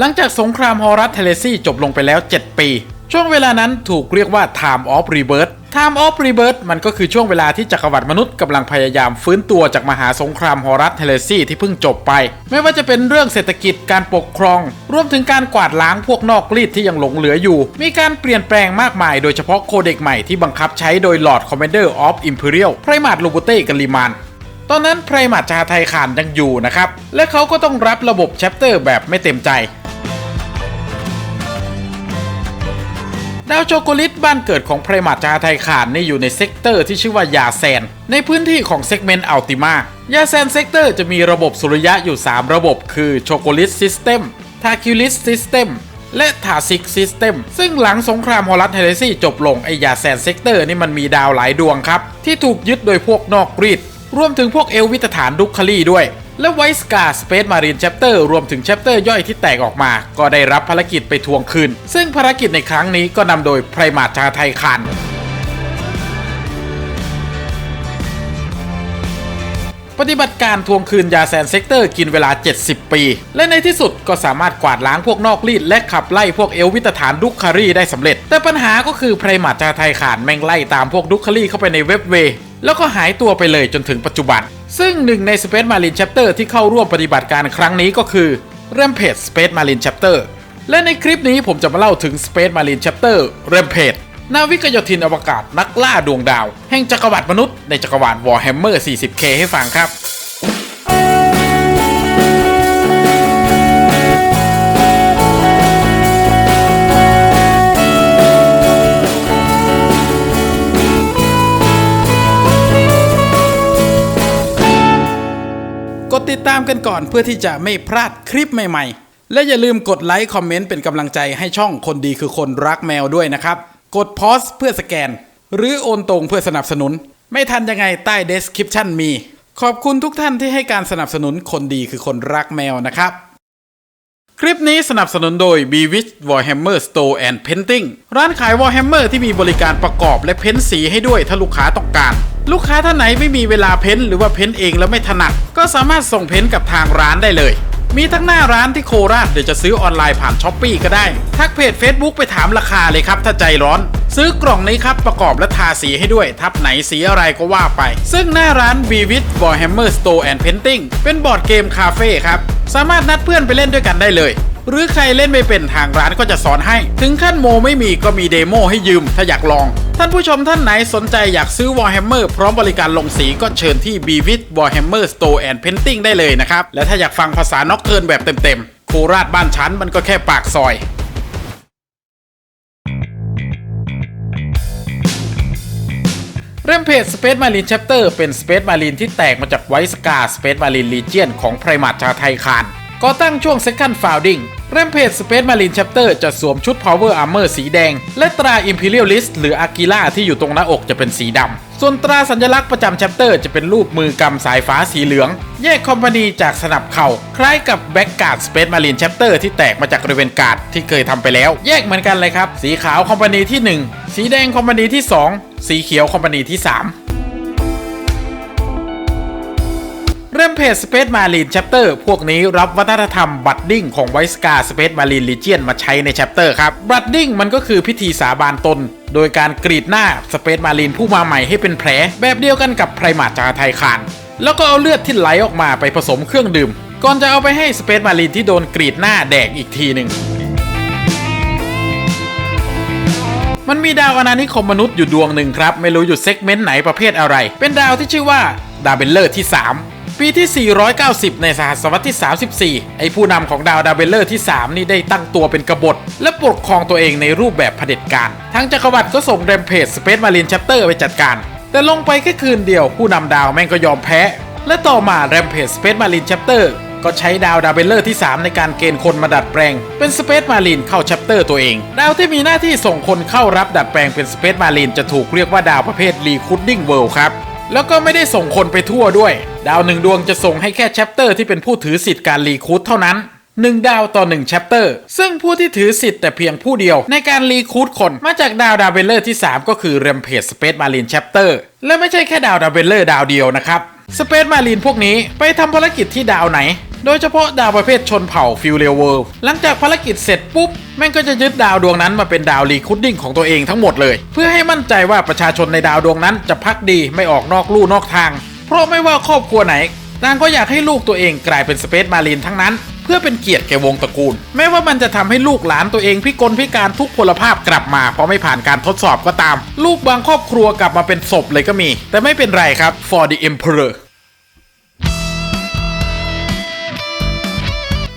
หลังจากสงครามฮอรัสเทเลซีจบลงไปแล้ว 7 ปี ช่วงเวลานั้นถูกเรียกว่า Time of Rebirth Time of Rebirth มันก็คือช่วงเวลาที่จักรวรรดิมนุษย์กำลังพยายามฟื้นตัวจากมหาสงครามฮอรัสเทเลซีที่เพิ่งจบไป ไม่ว่าจะเป็นเรื่องเศรษฐกิจการปกครอง รวมถึงการกวาดล้างพวกนอกรีดที่ยังหลงเหลืออยู่ มีการเปลี่ยนแปลงมากมายโดยเฉพาะโคเด็กใหม่ที่บังคับใช้โดย Lord Commander of Imperial ไพรมาดลูบูเต้กันลิมานตอนนั้นไพรมาจาไทยขานยังอยู่นะครับ และเขาก็ต้องรับระบบแชปเตอร์แบบไม่เต็มใจ ดาวโชโกลิตบ้านเกิดของไพรมาจาไทยขานนี่อยู่ในเซกเตอร์ที่ชื่อว่ายาแซน ในพื้นที่ของเซกเมนต์อัลติมายาแซนเซกเตอร์จะมีระบบสุริยะอยู่ 3 ระบบคือโชโกลิตซิสเต็มทาคิลิสซิสเต็มและทาซิกซิสเต็มซึ่งหลังสงครามฮอลัสเฮเรซี่จบลงไอยาแซนเซกเตอร์นี่มันมีดาวหลายดวงครับ ที่ถูกยึดโดยพวกนอกกรีดรวมถึงพวกเอลวิตฐานดุคคารีด้วย และไวสกาสเปซมารีนแชปเตอร์รวมถึงแชปเตอร์ย่อยที่แตกออกมา ก็ได้รับภารกิจไปทวงคืน ซึ่งภารกิจในครั้งนี้ก็นำโดยไพรมาชาไทยคานปฏิบัติการทวงคืนยาแซนเซกเตอร์กินเวลา 70 ปี และในที่สุดก็สามารถกวาดล้างพวกนอกรีดและขับไล่พวกเอลวิตฐานดุคคารีได้สำเร็จ แต่ปัญหาก็คือไพรมาจาไทยขานแม่งไล่ตามพวกดุคคารีเข้าไปในเว็บเว แล้วก็หายตัวไปเลยจนถึงปัจจุบัน ซึ่งหนึ่งใน Space Marine Chapter ที่เข้าร่วมปฏิบัติการครั้งนี้ก็คือ Rampage Space Marine Chapter และในคลิปนี้ผมจะมาเล่าถึง Space Marine Chapter Rampage นาวิกโยธินอวกาศนักล่าดวงดาว แห่งจักรวรรดิมนุษย์ในจักรวาล Warhammer 40K ให้ฟังครับ กันก่อนเพื่อที่จะไม่พลาดคลิปใหม่ๆ และอย่าลืมกดไลค์คอมเมนต์เป็นกำลังใจให้ช่องคนดีคือคนรักแมวด้วยนะครับ กดพอสเพื่อสแกน หรือโอนตรงเพื่อสนับสนุน ไม่ทันยังไงใต้ description มี ขอบคุณทุกท่านที่ให้การสนับสนุนคนดีคือคนรักแมวนะครับคลิปนี้สนับสนุนโดย b w i s h Warhammer Store and Painting ร้านขาย Warhammer ที่มีบริการประกอบและเพ้นสีให้ด้วยถ้าลูกค้าต้องการ ลูกค้าท่านไหนไม่มีเวลาเพ้นหรือว่าเพ้นเองแล้วไม่ถนัด ก็สามารถส่งเพ้นกับทางร้านได้เลย มีทั้งหน้าร้านที่โคราชหรือจะซื้อออนไลน์ผ่านช้อปปีก็ได้ ทักเพจ Facebook ไปถามราคาเลยครับถ้าใจร้อน ซื้อกล่องนี้ครับประกอบและทาสีให้ด้วย ทับไหนสีอะไรก็ว่าไป ซึ่งหน้าร้าน v w i t Warhammer Store and Painting เป็นบอร์ดเกมคาเฟ่ครับสามารถนัดเพื่อนไปเล่นด้วยกันได้เลย หรือใครเล่นไม่เป็นทางร้านก็จะสอนให้ ถึงขั้นโมไม่มีก็มีเดโมให้ยืมถ้าอยากลอง ท่านผู้ชมท่านไหนสนใจอยากซื้อ Warhammer พร้อมบริการลงสีก็เชิญที่ b w i t Warhammer Store and Painting ได้เลยนะครับ และถ้าอยากฟังภาษานอกเทิร์นแบบเต็มๆโคราชบ้านฉันมันก็แค่ปากซอยเริ่มเพจ Space Marine Chapter เป็น Space Marine ที่แตกมาจากไวสกา Space Marine Legion ของไพรมาชาไทยคาน ก่อตั้งช่วง Second Founding เริ่มเพจ Space Marine Chapter จะสวมชุด Power Armor สีแดง และตรา Imperialist หรือ Aquila ที่อยู่ตรงหน้าอกจะเป็นสีดำ ส่วนตราสัญลักษณ์ประจำ Chapter จะเป็นรูปมือกำสายฟ้าสีเหลือง แยกคอมพานีจากสนับเข่า คล้ายกับ Back Guard Space Marine Chapter ที่แตกมาจาก Raven Guard ที่เคยทำไปแล้ว แยกเหมือนกันเลยครับ สีขาวคอมพานีที่ 1 สีแดงคอมพานีที่ 2 สีเขียวคอมพานีที่ 3 เริ่มเพจ Space Marine Chapter พวกนี้รับวัฒนธรรมบัดดิ้งของไวสกา Space Marine Legion มาใช้ใน Chapter ครับบัดดิ้งมันก็คือพิธีสาบานตน โดยการกรีดหน้า Space Marine ผู้มาใหม่ให้เป็นแผล แบบเดียวกันกับไพรมาจาไทยคาน แล้วก็เอาเลือดที่ไหลออกมาไปผสมเครื่องดื่ม ก่อนจะเอาไปให้ Space Marine ที่โดนกรีดหน้าแดกอีกทีหนึ่งมันมีดาวอนานิคมมนุษย์อยู่ดวงหนึ่งครับ ไม่รู้อยู่เซกเมนต์ไหนประเภทอะไร เป็นดาวที่ชื่อว่าดาเบลเลอร์ที่ 3 ปีที่ 490 ในสหัสวรรษที่ 34 ไอ้ผู้นำของดาวดาเบลเลอร์ที่ 3 นี่ได้ตั้งตัวเป็นกบฏ และปกครองตัวเองในรูปแบบเผด็จการ ทั้งจักรวรรดิก็ส่งเรมเพจสเปซมารีนแชปเตอร์ไปจัดการ แต่ลงไปแค่คืนเดียวผู้นำดาวแม่งก็ยอมแพ้ และต่อมาเรมเพจสเปซมารีนแชปเตอร์ก็ใช้ดาวดาเบลเลอร์ที่ 3 ในการเกณฑ์คนมาดัดแปลง เป็นสเปซมารีนเข้าแชปเตอร์ตัวเอง ดาวที่มีหน้าที่ส่งคนเข้ารับดัดแปลงเป็นสเปซมารีนจะถูกเรียกว่าดาวประเภทรีคูดดิ้งเวิลด์ครับ แล้วก็ไม่ได้ส่งคนไปทั่วด้วย ดาวหนึ่งดวงจะส่งให้แค่แชปเตอร์ที่เป็นผู้ถือสิทธิ์การรีคูดเท่านั้น1ดาวต่อ1แชปเตอร์ ซึ่งผู้ที่ถือสิทธิ์แต่เพียงผู้เดียว ในการรีคูดคนมาจากดาวดาวเบลเลอร์ที่ 3 ก็คือเรมเพจสเปซมารีนแชปเตอร์และไม่ใช่แค่ดาวดาวเบลเลอร์ดาวเดียวนะครับสเปซมารีนพวกนี้ไปทำภารกิจที่ดาวไหน โดยเฉพาะดาวประเภทชนเผ่าฟิวเรียเวิลด์หลังจากภารกิจเสร็จปุ๊บ แม่งก็จะยึดดาวดวงนั้นมาเป็นดาวรีคูดดิ้งของตัวเองทั้งหมดเลย เพื่อให้มั่นใจว่าประชาชนในดาวดวงนั้นจะพักดีไม่ออกนอกลู่นอกทาง เพราะไม่ว่าครอบครัวไหนต่างก็อยากให้ลูกตัวเองกลายเป็นสเปซมารีนทั้งนั้น เพื่อเป็นเกียรติแก่วงตระกูล แม้ว่ามันจะทำให้ลูกหลานตัวเองพิกลพิการทุกพลภาพกลับมา เพราะไม่ผ่านการทดสอบก็ตาม ลูกบางครอบครัวกลับมาเป็นศพเลยก็มี แต่ไม่เป็นไรครับ for the emperor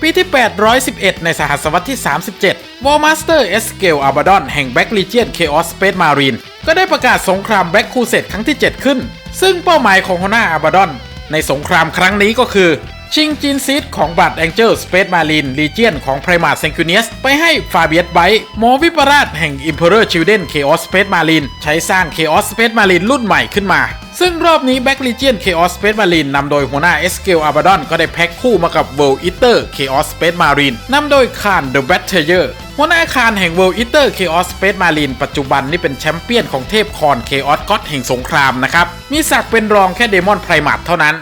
ปีที่ 811 ในสหัสวรรษที่ 37 War Master e s c a l e Abaddon แห่ง Black Legion Chaos Space Marine ก็ได้ประกาศสงคราม Black Crusade ครั้งที่ 7 ขึ้น ซึ่งเป้าหมายของหัวน้า Abaddon ในสงครามครั้งนี้ก็คือ ชิงจินซีดของบัตแองเจิลสเปซมารีนลีเจียนของไพรมา s เซนคิเนียสไปให้ฟาเบียสไบหมอวิปราชแห่ง Emperor Children Chaos Space Marine ใช้สร้าง Chaos Space Marine รุ่นใหม่ขึ้นมาซึ่งรอบนี้ Black Legion Chaos Space Marine นำโดยหัวหน้า e s c a l e Abaddon ก็ได้แพ็คคู่มากับ World Eater Chaos Space Marine นำโดยคาน The Battayer หัวหน้าคานแห่ง World Eater Chaos Space Marine ปัจจุบันนี่เป็นแชมเปี้ยนของเทพคอน Chaos God แห่งสงครามนะครับ มีศักเป็นรองแค่เดมอนไพรมา e เท่านั้น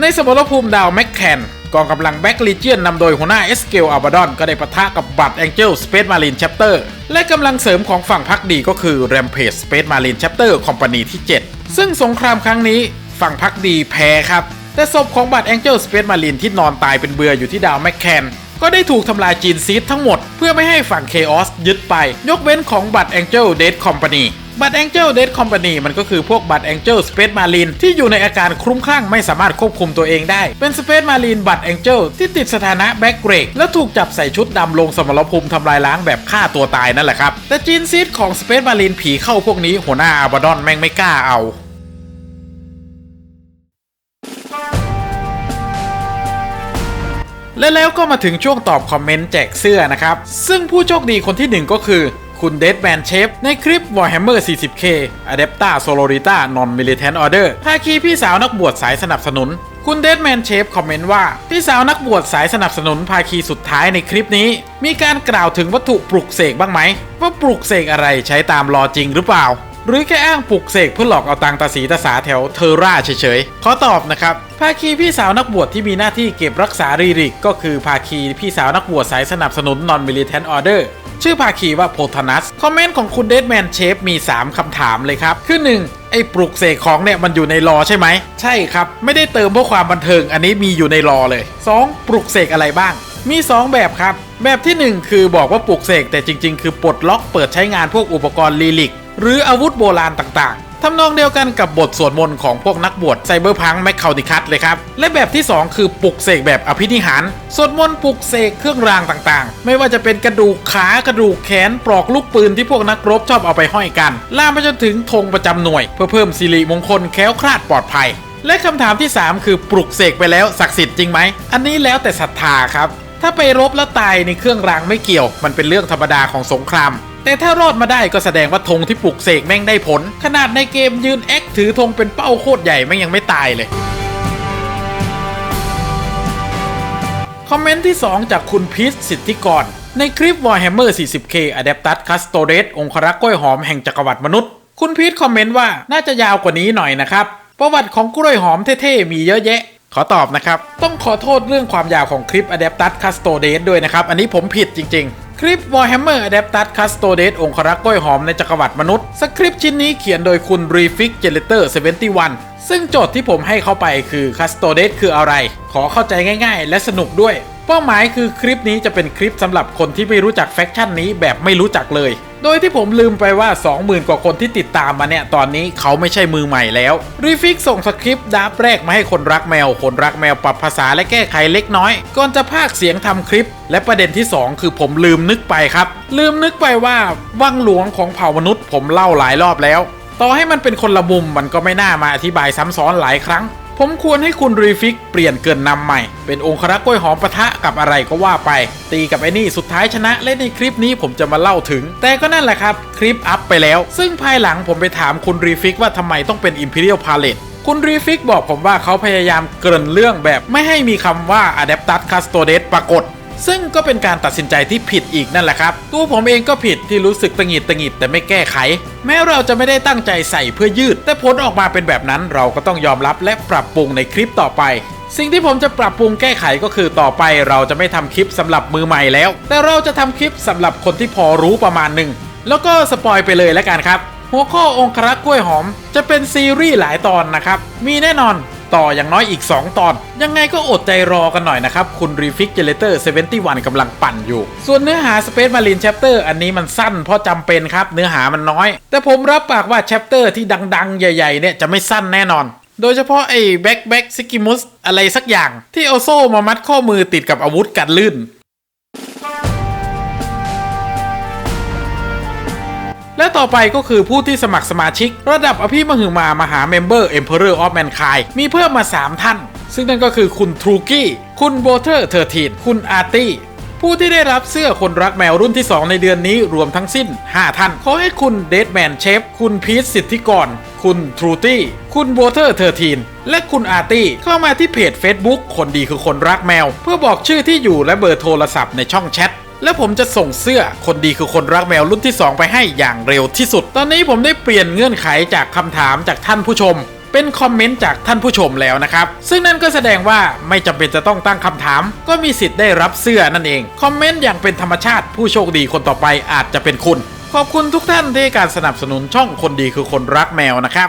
ในสมรภูมิดาวแมคแคนกองกำลังแบ็กลีเจียนนำโดยหัวหน้าเอสเกลอาบาดอนก็ได้ปะทะกับบัตแองเจิลสเปซมารีนแชปเตอร์และกำลังเสริมของฝั่งพักดีก็คือแรมเพจสเปซมารีนแชปเตอร์คอมพานีที่ 7 ซึ่งสงครามครั้งนี้ฝั่งพักดีแพ้ครับ แต่ศพของบัตแองเจิลสเปซมารีนที่นอนตายเป็นเบืออยู่ที่ดาวแมคแคนก็ได้ถูกทำลายจีนซีดทั้งหมด เพื่อไม่ให้ฝั่งเคออสยึดไป ยกเว้นของบัตแองเจิลเดดคอมพานีบัตแองเจิลเดดคอมพานีมันก็คือพวกบัตแองเจิลสเปซมารีนที่อยู่ในอาการคลุ้มคลั่งไม่สามารถควบคุมตัวเองได้ เป็นสเปซมารีนบัตแองเจิลที่ติดสถานะแบ็กเกรกและถูกจับใส่ชุดดำลงสมรภูมิทำลายล้างแบบฆ่าตัวตายนั่นแหละครับแต่จีนซีดของสเปซมารีนผีเข้าพวกนี้หัวหน้าอาบาดอนแม่งไม่กล้าเอา และแล้วก็มาถึงช่วงตอบคอมเมนต์แจกเสื้อนะครับ ซึ่งผู้โชคดีคนที่หนึ่งก็คือคุณเด d แมนเชฟในคลิป Warhammer 40k Adepta Sororita Non Militant Order ภาคีพี่สาวนักบวชสายสนับสนุน คุณเด d แมนเชฟคอมเมนต์ว่า พี่สาวนักบวชสายสนับสนุนภาคีสุดท้ายในคลิปนี้ มีการกล่าวถึงวัตถุปลุกเสกบ้างไหม ว่าปลุกเสกอะไรใช้ตามรอจริงหรือเปล่า หรือแค่อ้างปลุกเสกเพื่อหลอกเอาตังตาสีตาสาแถวเทอร่าเฉยๆขอตอบนะครับภาคีพี่สาวนักบวชที่มีหน้าที่เก็บรักษารีริก ก็คือภาคีพี่สาวนักบวชสายสนับสนุน non militant order ชื่อภาคีว่าโพธนัส คอมเมนต์ของคุณเดดแมนเชฟมี 3คำถามเลยครับ คือ 1. ไอ้ปลุกเสกของเนี่ย มันอยู่ในรอใช่ไหม ใช่ครับ ไม่ได้เติมเพื่อความบันเทิง อันนี้มีอยู่ในรอเลย 2. ปลุกเสกอะไรบ้าง มี 2 แบบครับ แบบที่ 1 คือบอกว่าปลุกเสกแต่จริง ๆ คือปลดล็อกเปิดใช้งานพวกอุปกรณ์ลีลิก หรืออาวุธโบราณต่างๆทำนองเดียวกันกับบทสวดมนต์ของพวกนักบวชไซเบอร์พังแมคคาดิคัตเลยครับ และแบบที่ 2 คือปลุกเสกแบบอภินิหาร สวดมนต์ปลุกเสกเครื่องรางต่างๆ ไม่ว่าจะเป็นกระดูกขากระดูกแขนปลอกลูกปืนที่พวกนักรบชอบเอาไปห้อยกัน ล่ามไปจนถึงธงประจำหน่วย เพื่อเพิ่มสิริมงคลแคล้วคลาดปลอดภัย และคำถามที่ 3 คือปลุกเสกไปแล้วศักดิ์สิทธิ์จริงไหมอันนี้แล้วแต่ศรัทธาครับถ้าไปรบแล้วตายในเครื่องรางไม่เกี่ยว มันเป็นเรื่องธรรมดาของสงคราม แต่ถ้ารอดมาได้ก็แสดงว่าธงที่ปลุกเสกแม่งได้ผล ขนาดในเกมยืนแอคถือธงเป็นเป้าโคตรใหญ่แม่งยังไม่ตายเลย คอมเมนต์ที่ 2 จากคุณพีชสิทธิกร ในคลิป Warhammer 40k Adeptus Custodes องครักษ์กล้วยหอมแห่งจักรวรรดิมนุษย์ คุณพีชคอมเมนต์ว่าน่าจะยาวกว่านี้หน่อยนะครับ ประวัติของกล้วยหอมเท่ๆมีเยอะแยะ ขอตอบนะครับ ต้องขอโทษเรื่องความยาวของคลิป Adeptus Custodes ด้วยนะครับ อันนี้ผมผิดจริง ๆคลิป Warhammer Adeptus Custodes องครักษ์กล้วยหอมในจักรวรรดิมนุษย์ สคริปต์ชิ้นนี้เขียนโดยคุณ Refrigerator 71 ซึ่งโจทย์ที่ผมให้เข้าไปคือ Custodes คืออะไร ขอเข้าใจง่ายๆ และสนุกด้วย เป้าหมายคือคลิปนี้จะเป็นคลิปสำหรับคนที่ไม่รู้จักแฟคชั่นนี้แบบไม่รู้จักเลย โดยที่ผมลืมไปว่า 20,000 กว่าคนที่ติดตามมาเนี่ย ตอนนี้เขาไม่ใช่มือใหม่แล้ว รีฟิกส่งสคริปต์ดับแรกมาให้คนรักแมว คนรักแมวปรับภาษาและแก้ไขเล็กน้อย ก่อนจะพากเสียงทำคลิป และประเด็นที่ 2 คือผมลืมนึกไปครับ ลืมนึกไปว่าวังหลวงของเผ่ามนุษย์ผมเล่าหลายรอบแล้ว ต่อให้มันเป็นคนละมุมมันก็ไม่น่ามาอธิบายซ้ำซ้อนหลายครั้ง ผมควรให้คุณรีฟิกเปลี่ยนเกินนำใหม่ เป็นองครักษ์กล้วยหอมปะทะกับอะไรก็ว่าไป ตีกับไอ้นี่สุดท้ายชนะและในคลิปนี้ผมจะมาเล่าถึง แต่ก็นั่นแหละครับ คลิปอัพไปแล้ว ซึ่งภายหลังผมไปถามคุณรีฟิกว่าทำไมต้องเป็น Imperial Palette คุณรีฟิกบอกผมว่าเขาพยายามเกริ่นเรื่องแบบไม่ให้มีคำว่า Adapted Custodes ปรากฏ ซึ่งก็เป็นการตัดสินใจที่ผิดอีกนั่นแหละครับ ตัวผมเองก็ผิดที่รู้สึกตังหงิดตังหงิดแต่ไม่แก้ไข แม้เราจะไม่ได้ตั้งใจใส่เพื่อยืด แต่ผลออกมาเป็นแบบนั้นเราก็ต้องยอมรับและปรับปรุงในคลิปต่อไปสิ่งที่ผมจะปรับปรุงแก้ไขก็คือต่อไปเราจะไม่ทำคลิปสำหรับมือใหม่แล้ว แต่เราจะทำคลิปสำหรับคนที่พอรู้ประมาณหนึ่ง แล้วก็สปอยไปเลยแล้วกันครับ หัวข้อองครักษ์กล้วยหอม จะเป็นซีรีส์หลายตอนนะครับ มีแน่นอน ต่ออย่างน้อยอีก 2 ตอน ยังไงก็อดใจรอกันหน่อยนะครับ คุณ r e f i x g e r a t o r 71กำลังปั่นอยู่ ส่วนเนื้อหา Space Marine Chapter อันนี้มันสั้นเพราะจำเป็นครับ เนื้อหามันน้อย แต่ผมรับปากว่า Chapter ที่ดังๆ ใหญ่ๆเนี่ยจะไม่สั้นแน่นอน โดยเฉพาะไอ้แบ็กแบ็กซิกิมุสอะไรสักอย่าง ที่เอาโซ่มามัดข้อมือติดกับอาวุธกันลื่น และต่อไปก็คือผู้ที่สมัครสมาชิก ระดับอภิมหึมามหาเมมเบอร์ Emperor of Mankind มีเพิ่มมา 3 ท่าน ซึ่งนั่นก็คือคุณทรูกี้ คุณโบเทอร์เทอร์ทีนคุณอาร์ตี้ผู้ที่ได้รับเสื้อคนรักแมวรุ่นที่ 2 ในเดือนนี้รวมทั้งสิ้น 5 ท่าน ขอให้คุณเดดแมนเชฟ คุณพีทสิทธิกร คุณทรูตี้ คุณโบเทอร์เทอร์ทีน และคุณอาร์ตี้ เข้ามาที่เพจ Facebook คนดีคือคนรักแมว เพื่อบอกชื่อที่อยู่และเบอร์โทรศัพท์ในช่องแชท และผมจะส่งเสื้อคนดีคือคนรักแมวรุ่นที่ 2 ไปให้อย่างเร็วที่สุด ตอนนี้ผมได้เปลี่ยนเงื่อนไขจากคำถามจากท่านผู้ชม เป็นคอมเมนต์จากท่านผู้ชมแล้วนะครับ ซึ่งนั่นก็แสดงว่าไม่จำเป็นจะต้องตั้งคำถาม ก็มีสิทธิ์ได้รับเสื้อนั่นเอง คอมเมนต์อย่างเป็นธรรมชาติ ผู้โชคดีคนต่อไปอาจจะเป็นคุณ ขอบคุณทุกท่านที่การสนับสนุนช่องคนดีคือคนรักแมวนะครับ